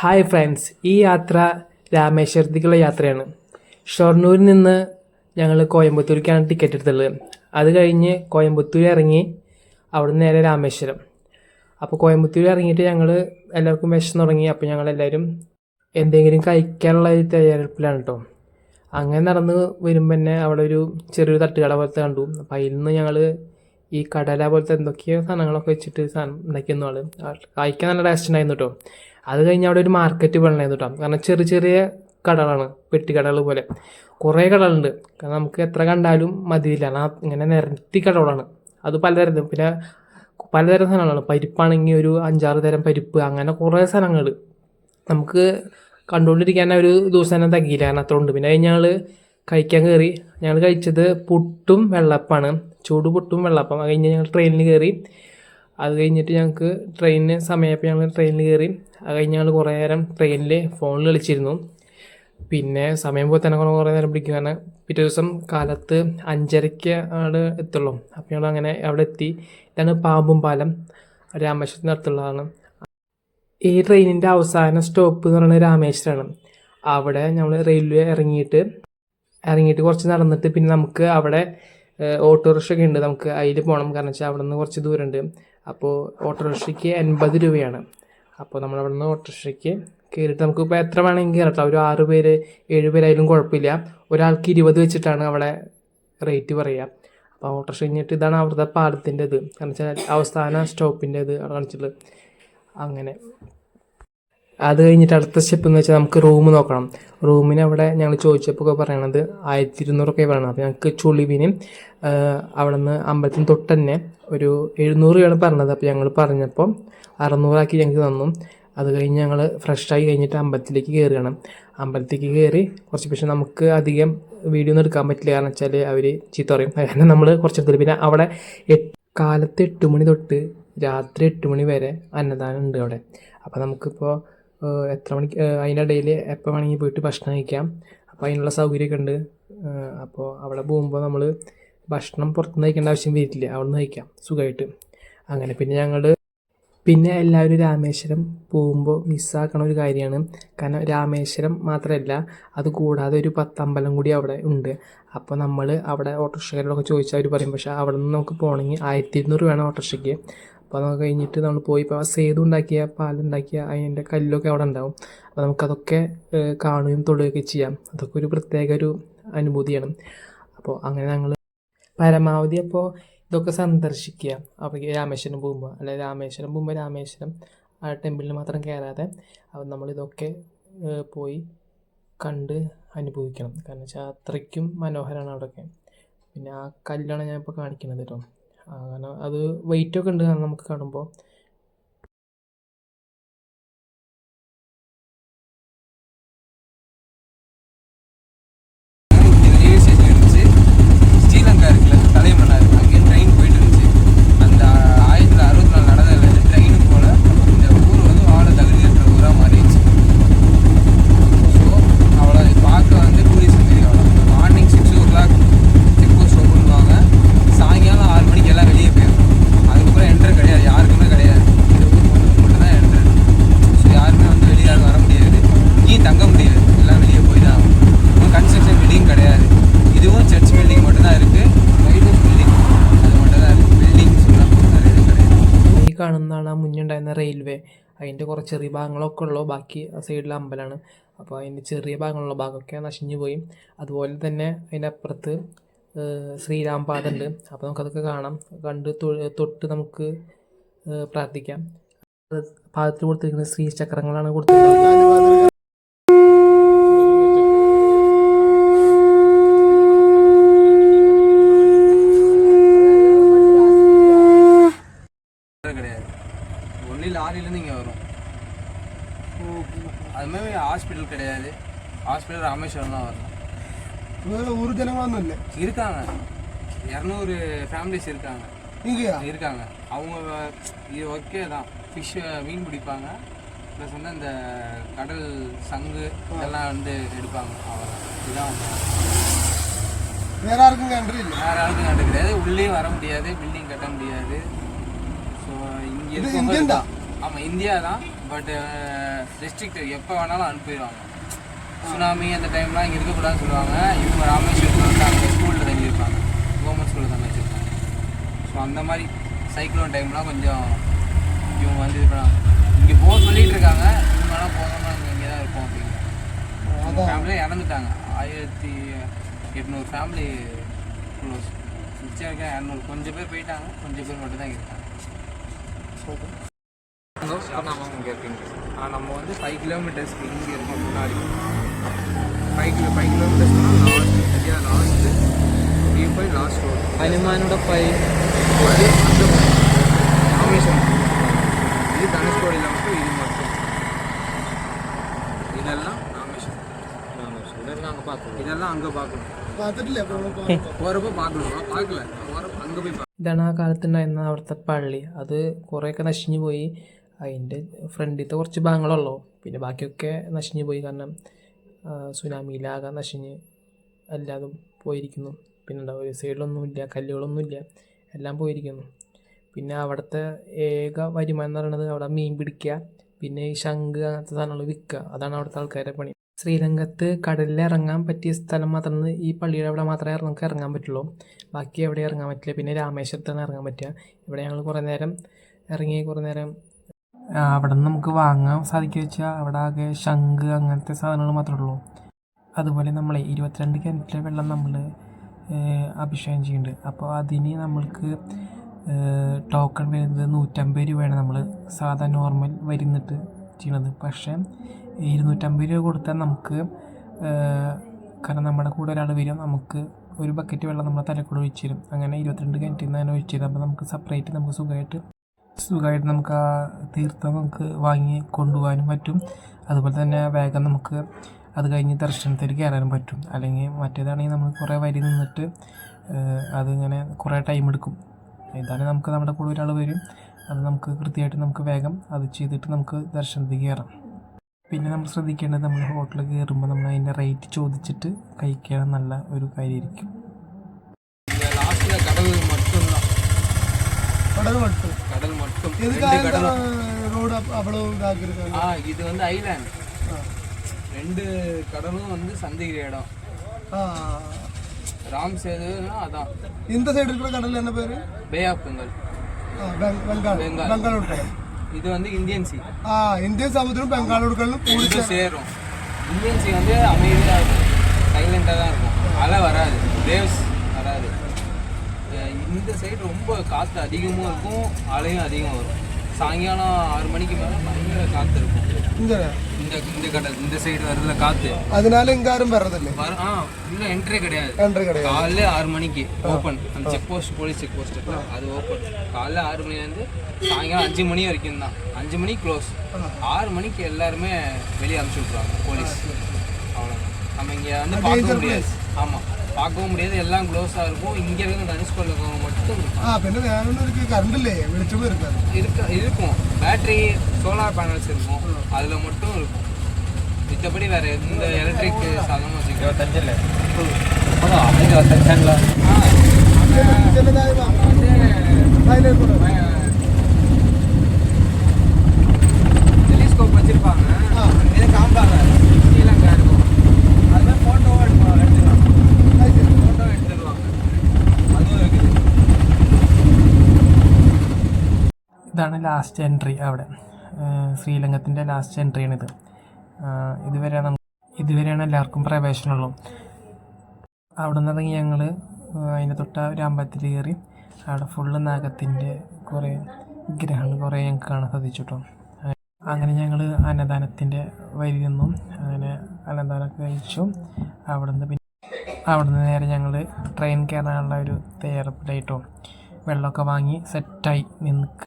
Hi friends ഈ യാത്ര രാമേശ്വരത്തേക്കുള്ള യാത്രയാണ്. ഷൊർണൂരിൽ നിന്ന് ഞങ്ങൾ കോയമ്പത്തൂരിക്കാണ് ടിക്കറ്റ് എടുത്തുള്ളത് അത് കഴിഞ്ഞ് കോയമ്പത്തൂർ ഇറങ്ങി അവിടെ നിന്ന് നേരെ രാമേശ്വരം. അപ്പോൾ കോയമ്പത്തൂർ ഇറങ്ങിയിട്ട് ഞങ്ങൾ എല്ലാവർക്കും വിശന്ന് തുടങ്ങി അപ്പോൾ ഞങ്ങളെല്ലാവരും എന്തെങ്കിലും കഴിക്കാനുള്ള തയ്യാറെടുപ്പിലാണ് കേട്ടോ അങ്ങനെ നടന്ന് വരുമ്പോൾ തന്നെ അവിടെ ഒരു ചെറിയൊരു തട്ടുകട പോലത്തെ കണ്ടു. അപ്പോൾ അതിൽ നിന്ന് ഞങ്ങൾ ഈ കടല പോലത്തെ എന്തൊക്കെയോ സാധനങ്ങളൊക്കെ വെച്ചിട്ട് സാധനം ഉണ്ടാക്കിയെന്നു ആൾ കഴിക്കാൻ നല്ല ടേസ്റ്റ് ഉണ്ടായിരുന്നു കേട്ടോ അത് കഴിഞ്ഞ് അവിടെ ഒരു മാർക്കറ്റ് വെള്ളമായിരുന്നു കേട്ടോ. കാരണം ചെറിയ ചെറിയ കടകളാണ് പെട്ടിക്കടകൾ പോലെ. കുറേ കടകളുണ്ട്. കാരണം നമുക്ക് എത്ര കണ്ടാലും മതിയില്ല. ഇങ്ങനെ നിരത്തി കടകളാണ്. അത് പലതരം പിന്നെ പലതരം സാധനങ്ങളാണ്. പരിപ്പാണെങ്കിൽ ഒരു അഞ്ചാറ് തരം പരിപ്പ് അങ്ങനെ കുറേ സാധനങ്ങൾ നമുക്ക് കണ്ടുകൊണ്ടിരിക്കാൻ ഒരു ദിവസം തന്നെ തകിയില്ല. കാരണം അത്ര ഉണ്ട്. പിന്നെ ഞങ്ങൾ കഴിക്കാൻ കയറി ഞങ്ങൾ കഴിച്ചത് പുട്ടും വെള്ളപ്പാണ്. ചൂട് പുട്ടും വെള്ളപ്പം അത് കഴിഞ്ഞ് ഞങ്ങൾ ട്രെയിനിൽ കയറി അത് കഴിഞ്ഞിട്ട് ഞങ്ങൾക്ക് ട്രെയിനിന് സമയമായപ്പോൾ ഞങ്ങൾ ട്രെയിനിൽ കയറി അത് കഴിഞ്ഞ് ഞങ്ങൾ കുറേ നേരം ട്രെയിനിൽ ഫോണിൽ കളിച്ചിരുന്നു. പിന്നെ സമയം പോയി തന്നെ കുറേ കുറേ നേരം പിടിക്കും. കാരണം പിറ്റേ ദിവസം കാലത്ത് അഞ്ചരയ്ക്ക് ആണ് എത്തുള്ളൂ. അപ്പോൾ ഞങ്ങൾ അങ്ങനെ അവിടെ എത്തി. ഇതാണ് പാമ്പും പാലം. രാമേശ്വരത്തിന് അടുത്തുള്ളതാണ്. ഈ ട്രെയിനിന്റെ അവസാന സ്റ്റോപ്പ് എന്ന് പറയുന്നത് രാമേശ്വരമാണ് അവിടെ ഞങ്ങൾ റെയിൽവേ ഇറങ്ങിയിട്ട് ഇറങ്ങിയിട്ട് കുറച്ച് നടന്നിട്ട് പിന്നെ നമുക്ക് അവിടെ ഓട്ടോറിക്ഷ ഒക്കെ ഉണ്ട് നമുക്ക്. അതിൽ പോകണം കാരണം വെച്ചാൽ അവിടെ നിന്ന് കുറച്ച് ദൂരമുണ്ട് അപ്പോൾ ഓട്ടോറിക്ഷയ്ക്ക് എൺപത് രൂപയാണ്. അപ്പോൾ നമ്മൾ അവിടെ നിന്ന് ഓട്ടോറിക്ഷയ്ക്ക് കയറിയിട്ട് നമുക്ക് ഇപ്പോൾ എത്ര വേണമെങ്കിൽ കയറട്ടോ ഒരു ആറ് പേര് ഏഴ് പേരായാലും കുഴപ്പമില്ല. ഒരാൾക്ക് ഇരുപത് വെച്ചിട്ടാണ് അവിടെ റേറ്റ് പറയുക അപ്പോൾ ഓട്ടോറിക്ഷ കഴിഞ്ഞിട്ട് ഇതാണ് അവരുടെ പാലത്തിന്റെ ഇത് കാരണം വെച്ചാൽ അവസാന സ്റ്റോപ്പിന്റെ ഇത് കാണിച്ചിട്ടുള്ളത്. അങ്ങനെ. അത് കഴിഞ്ഞിട്ട് അടുത്ത സ്റ്റെപ്പ് എന്ന് വെച്ചാൽ നമുക്ക് റൂം നോക്കണം. റൂമിന് അവിടെ ഞങ്ങൾ ചോദിച്ചപ്പോൾ പറയണത് ആയിരത്തി ഇരുന്നൂറൊക്കെ പറയണം. അപ്പോൾ ഞങ്ങൾക്ക് ചുളിവിന് അവിടെ നിന്ന് അമ്പലത്തിന് തൊട്ട് തന്നെ ഒരു എഴുന്നൂറ് രൂപയാണ് പറഞ്ഞത്. അപ്പോൾ ഞങ്ങൾ പറഞ്ഞപ്പോൾ അറുന്നൂറാക്കി ഞങ്ങൾക്ക് തന്നു. അത് കഴിഞ്ഞ് ഞങ്ങൾ ഫ്രഷായി കഴിഞ്ഞിട്ട് അമ്പലത്തിലേക്ക് കയറുകയാണ് അമ്പലത്തിലേക്ക് കയറി കുറച്ച് പക്ഷേ നമുക്ക് അധികം വീഡിയോ ഒന്നും എടുക്കാൻ പറ്റില്ല. കാരണം വെച്ചാൽ അവർ ചീത്ത പറയും. കാരണം നമ്മൾ കുറച്ച് കുറച്ചെടുത്തില്ല പിന്നെ അവിടെ കാലത്ത് എട്ട് മണി തൊട്ട് രാത്രി എട്ട് മണി വരെ അന്നദാനം ഉണ്ട് അവിടെ. അപ്പോൾ നമുക്കിപ്പോൾ എത്ര മണിക്ക് അതിനിടയിൽ എപ്പോൾ വേണമെങ്കിൽ പോയിട്ട് ഭക്ഷണം കഴിക്കാം. അപ്പോൾ അതിനുള്ള സൗകര്യമൊക്കെ ഉണ്ട്. അപ്പോൾ അവിടെ പോകുമ്പോൾ നമ്മൾ ഭക്ഷണം പുറത്തുനിന്ന് കഴിക്കേണ്ട ആവശ്യം വരില്ല. അവിടെ നിന്ന് കഴിക്കാം സുഖമായിട്ട് അങ്ങനെ പിന്നെ ഞങ്ങൾ പിന്നെ എല്ലാവരും രാമേശ്വരം പോകുമ്പോൾ മിസ്സാക്കണ ഒരു കാര്യമാണ്. കാരണം രാമേശ്വരം മാത്രമല്ല അത് കൂടാതെ ഒരു പത്തമ്പലം കൂടി അവിടെ ഉണ്ട്. അപ്പോൾ നമ്മൾ അവിടെ ഓട്ടോറിക്ഷക്കാരോടൊക്കെ ചോദിച്ചാൽ അവർ പറയും. പക്ഷേ അവിടെ നിന്ന് നമുക്ക് പോകണമെങ്കിൽ ആയിരത്തി ഇരുന്നൂറ് വേണം ഓട്ടോറിക്ഷയ്ക്ക്. അപ്പോൾ അത് കഴിഞ്ഞിട്ട് നമ്മൾ പോയി ഇപ്പോൾ ആ സേതു ഉണ്ടാക്കിയ പാലുണ്ടാക്കിയ അതിന്റെ കല്ലൊക്കെ അവിടെ ഉണ്ടാവും. അപ്പോൾ നമുക്കതൊക്കെ കാണുകയും തൊടുകയൊക്കെ ചെയ്യാം. അതൊക്കെ ഒരു പ്രത്യേക ഒരു അനുഭൂതിയാണ്. അപ്പോൾ അങ്ങനെ ഞങ്ങൾ പരമാവധി അപ്പോൾ ഇതൊക്കെ സന്ദർശിക്കുക. അപ്പോൾ രാമേശ്വരം പോകുമ്പോൾ അല്ലെ രാമേശ്വരം പോകുമ്പോൾ രാമേശ്വരം ആ ടെമ്പിളിൽ മാത്രം കയറാതെ അപ്പോൾ നമ്മളിതൊക്കെ പോയി കണ്ട് അനുഭവിക്കണം. കാരണം വെച്ചാൽ അത്രയ്ക്കും മനോഹരമാണ് അവിടെയൊക്കെ പിന്നെ ആ കല്ലാണ് ഞാൻ ഇപ്പോൾ കാണിക്കുന്നത് കേട്ടോ. കാരണം അത് വെയിറ്റൊക്കെ ഉണ്ട് കാരണം നമുക്ക് കാണുമ്പോൾ റെയിൽവേ അതിന്റെ കുറച്ച് ചെറിയ ഭാഗങ്ങളൊക്കെ ഉള്ളൂ. ബാക്കി സൈഡിൽ അമ്പലമാണ് അപ്പോൾ അതിന്റെ ചെറിയ ഭാഗങ്ങളുള്ള ഭാഗമൊക്കെ നശിഞ്ഞു പോയി. അതുപോലെ തന്നെ അതിന്റെ അപ്പുറത്ത് ശ്രീരാം പാത ഉണ്ട് അപ്പോൾ നമുക്കതൊക്കെ കാണാം. കണ്ട് തൊട്ട് നമുക്ക് പ്രാർത്ഥിക്കാം. പാദത്തിൽ കൊടുത്തിരിക്കുന്ന ശ്രീചക്രങ്ങളാണ് കൊടുത്തിരിക്കുന്നത്. மாறிலேருந்து இங்கே வரும். அதுமாதிரி ஹாஸ்பிட்டல் கிடையாது. ஹாஸ்பிட்டல் ராமேஸ்வரம் தான் வரணும். വേറെ ഒരു இல்லை. இருக்காங்க. இரநூறு ஃபேமிலிஸ் இருக்காங்க. ഇങ്ങയാ இருக்காங்க. அவங்க இது ஓகே தான். ஃபிஷ்ஷை மீன் பிடிப்பாங்க. ப்ளஸ் வந்து அந்த கடல் சங்கு இதெல்லாம் வந்து எடுப்பாங்க. அவ்வளோதான் இதுதான் വേറെ ആർക്കും இல்லை. வேறு யாருக்கும் கண்டு கிடையாது. உள்ளே வர முடியாது. பில்டிங் கட்ட முடியாது. ஸோ இது இங்கே தான் ஆமாம் இந்தியா தான் பட் ரெஸ்ட்ரிக்ட் எப்போ வேணாலும் அனுப்பிடுவாங்க. சுனாமி அந்த டைம்லாம் இங்கே இருக்கக்கூடாதுன்னு சொல்லுவாங்க. இவங்க ராமேஸ்வரத்தில் வந்து அங்கே ஸ்கூலில் தங்கியிருப்பாங்க. கவர்மெண்ட் ஸ்கூலில் தங்க வச்சுருப்பாங்க ஸோ அந்த மாதிரி சைக்ளோன் டைம்லாம் கொஞ்சம் இவங்க வந்து இது பண்ணாங்க. இங்கே போக சொல்லிட்டு இருக்காங்க. இவங்க வேணால் போகாமல் நாங்கள் இங்கே தான் இருப்போம் அப்படின்னு. ஃபேமிலியே இறந்துட்டாங்க. ஆயிரத்தி எட்நூறு ஃபேமிலி க்ளோஸ் மிச்சம் இருக்க இரநூறு. கொஞ்சம் பேர் போயிட்டாங்க. கொஞ்சம் பேர் மட்டும் தான் இருக்காங்க. நம்ம இங்கே இருக்கீங்க நம்ம வந்து ஃபைவ் கிலோமீட்டர்ஸ்க்கு இங்கே இருக்கோம் முன்னாடி five kilo five கிலோமீட்டர்ஸ்னால் last India last three five last road ഹനുമാനുടെ പൈ அது அந்த ராமேஸ்வரம் இது தனுஷ்கோடியில் மட்டும் இது மட்டும் இதெல்லாம் ராமேஸ்வரம் இதெல்லாம் அங்கே பார்க்கணும் இதெல்லாம் அங்கே பார்க்கணும் பார்த்துட்டு போகிறப்ப பார்க்கணும் பார்க்கல போகிறப்ப அங்கே போய் ഇതാണ് ആ കാലത്തുണ്ടായിരുന്ന അവിടുത്തെ പള്ളി അത് കുറേയൊക്കെ നശിഞ്ഞു പോയി അതിന്റെ ഫ്രണ്ടിലത്തെ കുറച്ച് ഭാഗങ്ങളുള്ളൂ. പിന്നെ ബാക്കിയൊക്കെ നശിഞ്ഞു പോയി. കാരണം സുനാമിയിലാകെ നശിഞ്ഞ് എല്ലാതും പോയിരിക്കുന്നു. പിന്നെ എന്താ ഒരു സൈഡിലൊന്നുമില്ല കല്ലുകളൊന്നുമില്ല എല്ലാം പോയിരിക്കുന്നു. പിന്നെ അവിടുത്തെ ഏക വരുമാനം എന്ന് പറയുന്നത് അവിടെ മീൻ പിടിക്കുക പിന്നെ ഈ ശംഖ് അങ്ങനത്തെ സാധനങ്ങൾ വിൽക്കുക. അതാണ് അവിടുത്തെ ആൾക്കാരുടെ പണി. ശ്രീലങ്കത്ത് കടലിൽ ഇറങ്ങാൻ പറ്റിയ സ്ഥലം മാത്രമാണ് ഈ പള്ളിയുടെ അവിടെ മാത്രമേ നമുക്ക് ഇറങ്ങാൻ പറ്റുള്ളൂ. ബാക്കി എവിടെ ഇറങ്ങാൻ പറ്റില്ല. പിന്നെ രാമേശ്വരത്താണ് ഇറങ്ങാൻ പറ്റുക. ഇവിടെ ഞങ്ങൾ കുറേ നേരം ഇറങ്ങി കുറേ നേരം അവിടെ നിന്ന് നമുക്ക് വാങ്ങാൻ സാധിക്കുക വെച്ചാൽ അവിടെ ആകെ ശംഖ് അങ്ങനത്തെ സാധനങ്ങൾ മാത്രമേ ഉള്ളൂ. അതുപോലെ നമ്മൾ ഇരുപത്തിരണ്ട് കിണറ്റിലെ വെള്ളം നമ്മൾ അഭിഷേകം ചെയ്യുന്നുണ്ട്. അപ്പോൾ അതിന് നമ്മൾക്ക് ടോക്കൺ വരുന്നത് നൂറ്റമ്പത് രൂപയാണ് നമ്മൾ സാധാ നോർമൽ വരുന്നിട്ട് ചെയ്യണത് പക്ഷേ ഇരുന്നൂറ്റമ്പത് രൂപ കൊടുത്താൽ നമുക്ക് കാരണം നമ്മുടെ കൂടെ ഒരാൾ വരും നമുക്ക് ഒരു ബക്കറ്റ് വെള്ളം നമ്മുടെ തലക്കൂടെ ഒഴിച്ചു തരും. അങ്ങനെ ഇരുപത്തിരണ്ട് കിണറ്റിൽ നിന്ന് തന്നെ ഒഴിച്ചു തരും. അപ്പോൾ നമുക്ക് സെപ്പറേറ്റ് നമുക്ക് സുഖമായിട്ട് സുഖമായിട്ട് നമുക്ക് ആ തീർത്ഥം നമുക്ക് വാങ്ങി കൊണ്ടുപോകാനും പറ്റും. അതുപോലെ തന്നെ വേഗം നമുക്ക് അത് കഴിഞ്ഞ് ദർശനത്തിലേക്ക് കയറാനും പറ്റും. അല്ലെങ്കിൽ മറ്റേതാണെങ്കിൽ നമ്മൾ കുറേ വരി നിന്നിട്ട് അതിങ്ങനെ കുറേ ടൈം എടുക്കും. ഇതാണെങ്കിൽ നമുക്ക് നമ്മുടെ കൂടെ ഒരാൾ വരും. അത് നമുക്ക് കൃത്യമായിട്ട് നമുക്ക് വേഗം അത് ചെയ്തിട്ട് നമുക്ക് ദർശനത്തിലേക്ക് കയറാം. പിന്നെ നമ്മൾ ശ്രദ്ധിക്കേണ്ടത് നമ്മൾ ഹോട്ടലിൽ കയറുമ്പോൾ നമ്മൾ അതിന്റെ റേറ്റ് ചോദിച്ചിട്ട് കഴിക്കാൻ നല്ല ഒരു കാര്യമായിരിക്കും. കടവ് മട്ടും எதுக்காக ரோடு அவ்வளவு இதாக இருக்காங்க இது வந்து ஐலேண்ட் ரெண்டு கடலும் வந்து சந்திக்கிற இடம். ராம் சேதுனா அதான். இந்த சைடு இருக்கிற கடல் என்ன பேரு? பே ஆஃப் பெங்கால் பெங்கால் பெங்கால் உட்கடல் இது வந்து இந்தியன் சி ஆ இந்தியன் சமுத்திரம் பெங்கால் உட்கடலும் கூடி சேரும். இந்தியன் சி வந்து அமைதியாக இருக்கும். சைலண்டாக தான் இருக்கும். அலை வராது. வேவ்ஸ் இந்த சைடு ரொம்ப காற்று அதிகமும் இருக்கும் அலையும் அதிகமாக வரும். சாயங்காலம் ஆறு மணிக்கு மேலே பயங்கர காற்று இருக்கும். இந்த இந்த இந்த கடல் இந்த சைடு வர்றதுல காற்று அதனால இங்க யாரும் வர்றதில்லை. வர ஆ இல்லை என்ட்ரே கிடையாது. என்ட்ரே கிடையாது. காலைல ஆறு மணிக்கு ஓப்பன் அந்த check post police check post இருக்குல்ல அது ஓப்பன் காலைல ஆறு மணிலேருந்து சாயங்காலம் அஞ்சு மணி வரைக்கும் தான். அஞ்சு மணி க்ளோஸ் ஆறு மணிக்கு எல்லாருமே வெளியே அனுப்பிச்சி விட்ருவாங்க போலீஸ் அவ்வளோதான் நம்ம இங்கே வந்து பார்க்க முடியாது. ஆமாம் பார்க்கவும் முடியாது எல்லாம் க்ளோஸாக இருக்கும் இங்கே இருந்து தனுஷ்கோடியில் இருக்கவங்க மட்டும் இருக்கும். ആ പിന്നെ വേറൊന്നും ഇരിക്കും കറണ്ടില്ലേ വെളിച്ചം இருக்காது இருக்க இருக்கும் பேட்டரி சோலார் பேனல்ஸ் இருக்கும் அதில் மட்டும் இருக்கும் மித்தபடி வேற எந்த எலக்ட்ரிக் சாதனமும் வச்சுக்க இருபத்தஞ்சில் இருபத்தஞ்சில் ചിലതായ അതിലേക്ക് டெலிஸ்கோப் வச்சிருப்பாங்க ஆ. இதை காமிப்பாங்க ഇതാണ് ലാസ്റ്റ് എൻട്രി അവിടെ. ശ്രീലങ്കത്തിന്റെ ലാസ്റ്റ് എൻട്രിയാണിത് ഇത് ഇതുവരെ നമുക്ക് ഇതുവരെയാണ് എല്ലാവർക്കും പ്രവേശനമുള്ളൂ. അവിടെ നിന്ന് ഇറങ്ങി ഞങ്ങൾ അതിന്റെ തൊട്ട ഒരു അമ്പലത്തിൽ കയറി. അവിടെ ഫുള്ള് നാഗത്തിന്റെ കുറേ വിഗ്രഹങ്ങൾ കുറേ ഞങ്ങൾക്ക് കാണാൻ സാധിച്ചു അങ്ങനെ ഞങ്ങൾ അന്നദാനത്തിന്റെ വരി നിന്നും അങ്ങനെ അന്നദാനമൊക്കെ കഴിച്ചു. അവിടെ നിന്ന് പിന്നെ അവിടെ നിന്ന് നേരെ ഞങ്ങൾ ട്രെയിൻ കയറാനുള്ള ഒരു തയ്യാറെടുപ്പിലായിട്ടോ വെള്ളമൊക്കെ വാങ്ങി സെറ്റായി നിന്ന്